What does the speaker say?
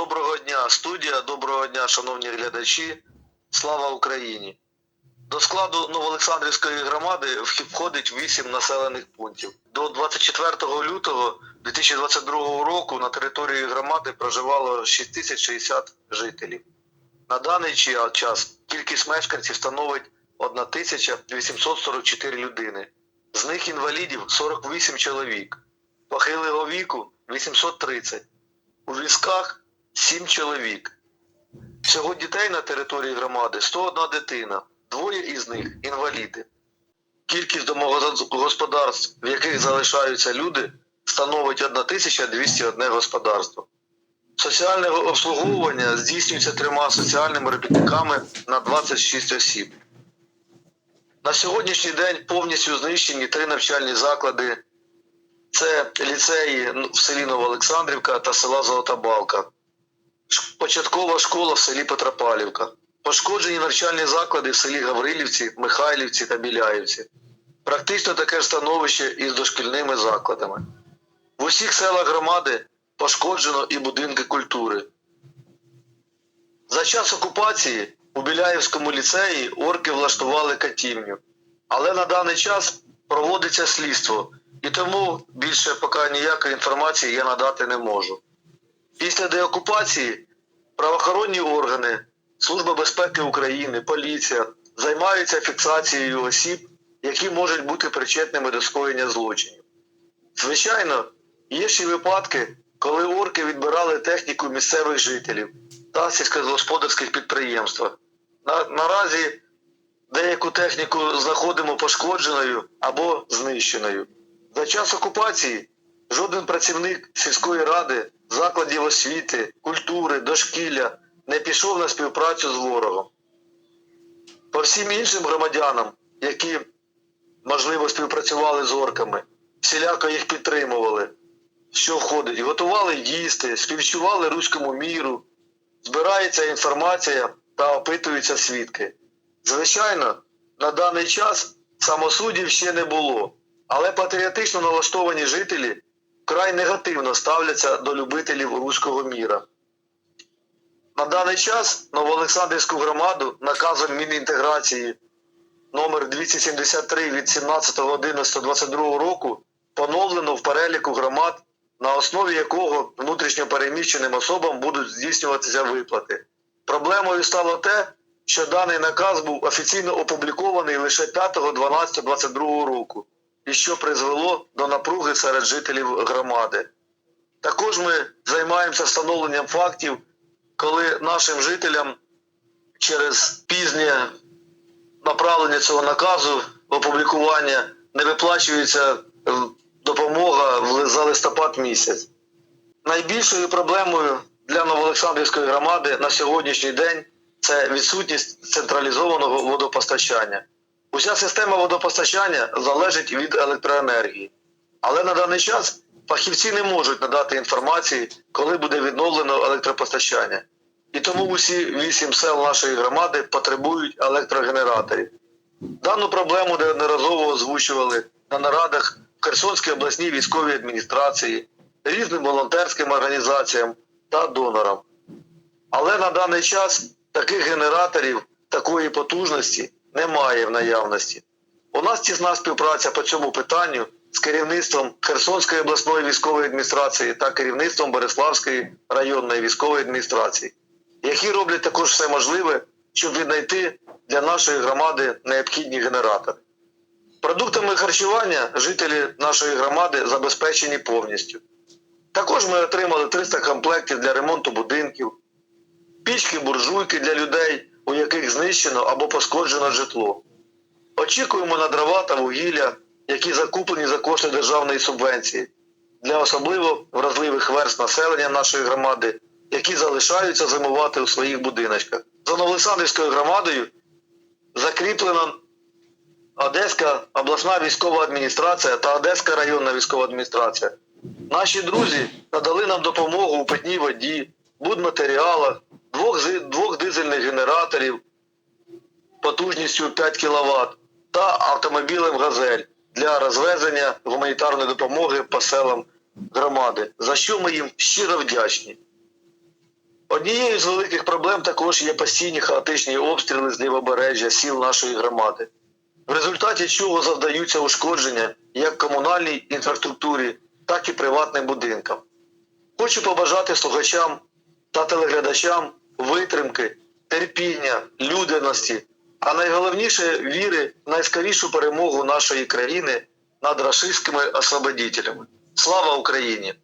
Доброго дня, студія. Доброго дня, шановні глядачі. Слава Україні! До складу Новоолександрівської громади входить 8 населених пунктів. До 24 лютого 2022 року на території громади проживало 6060 жителів. На даний час кількість мешканців становить 1844 людини. З них інвалідів 48 чоловік, похилого віку 830. У візках 7 чоловік. Всього дітей на території громади 101 дитина, двоє із них інваліди. Кількість домогосподарств, в яких залишаються люди, становить 1201 господарство. Соціальне обслуговування здійснюється трьома соціальними робітниками на 26 осіб. На сьогоднішній день повністю знищені три навчальні заклади. Це ліцеї в селі Новоолександрівка та села Золота Балка. Початкова школа в селі Петропавлівка. Пошкоджені навчальні заклади в селі Гаврилівці, Михайлівці та Біляївці. Практично таке ж становище із дошкільними закладами. В усіх селах громади пошкоджено і будинки культури. За час окупації у Біляївському ліцеї орки влаштували катівню. Але на даний час проводиться слідство, і тому більше поки ніякої інформації я надати не можу. Після деокупації правоохоронні органи, Служба безпеки України, поліція займаються фіксацією осіб, які можуть бути причетними до скоєння злочинів. Звичайно, є ще випадки, коли орки відбирали техніку місцевих жителів та сільськогосподарських підприємствах. На, наразі деяку техніку знаходимо пошкодженою або знищеною. За час окупації жоден працівник сільської ради, закладів освіти, культури, дошкілля не пішов на співпрацю з ворогом. По всім іншим громадянам, які, можливо, співпрацювали з орками, всіляко їх підтримували, що входить, готували їсти, співчували руському міру, збирається інформація та опитуються свідки. Звичайно, на даний час самосудів ще не було, але патріотично налаштовані жителі вкрай негативно ставляться до любителів руського міра. На даний час Новоолександрівську громаду наказом Мінінтеграції номер 273 від 17.11.22 року поновлено в переліку громад, на основі якого внутрішньо переміщеним особам будуть здійснюватися виплати. Проблемою стало те, що даний наказ був офіційно опублікований лише 5.12.22 року, і що призвело до напруги серед жителів громади. Також ми займаємося встановленням фактів, коли нашим жителям через пізнє направлення цього наказу, опублікування не виплачується е, допомога за листопад місяць. Найбільшою проблемою для Новоолександрівської громади на сьогоднішній день це відсутність централізованого водопостачання. Уся система водопостачання залежить від електроенергії. Але на даний час фахівці не можуть надати інформації, коли буде відновлено електропостачання. І тому усі вісім сел нашої громади потребують електрогенераторів. Дану проблему неодноразово озвучували на нарадах в Херсонській обласній військовій адміністрації, різним волонтерським організаціям та донорам. Але на даний час таких генераторів такої потужності немає в наявності. У нас тісна співпраця по цьому питанню з керівництвом Херсонської обласної військової адміністрації та керівництвом Бориславської районної військової адміністрації, які роблять також все можливе, щоб віднайти для нашої громади необхідні генератори. Продуктами харчування жителі нашої громади забезпечені повністю. Також ми отримали 300 комплектів для ремонту будинків, пічки, буржуйки для людей, у яких знищено або пошкоджено житло. Очікуємо на дрова та вугілля, які закуплені за кошти державної субвенції для особливо вразливих верст населення нашої громади, які залишаються зимувати у своїх будиночках. За Новолександрівською громадою закріплено Одеська обласна військова адміністрація та Одеська районна військова адміністрація. Наші друзі надали нам допомогу у питній воді, будматеріалах, двох, генераторів потужністю 5 кВт та автомобілем Газель для розвезення гуманітарної допомоги по селам громади, за що ми їм щиро вдячні. Однією з великих проблем також є постійні хаотичні обстріли з лівобережжя сіл нашої громади, в результаті чого завдаються ушкодження як комунальній інфраструктурі, так і приватним будинкам. Хочу побажати слухачам та телеглядачам витримки, терпіння, людяності, а найголовніше віри в найскорішу перемогу нашої країни над рашистськими освободителями. Слава Україні!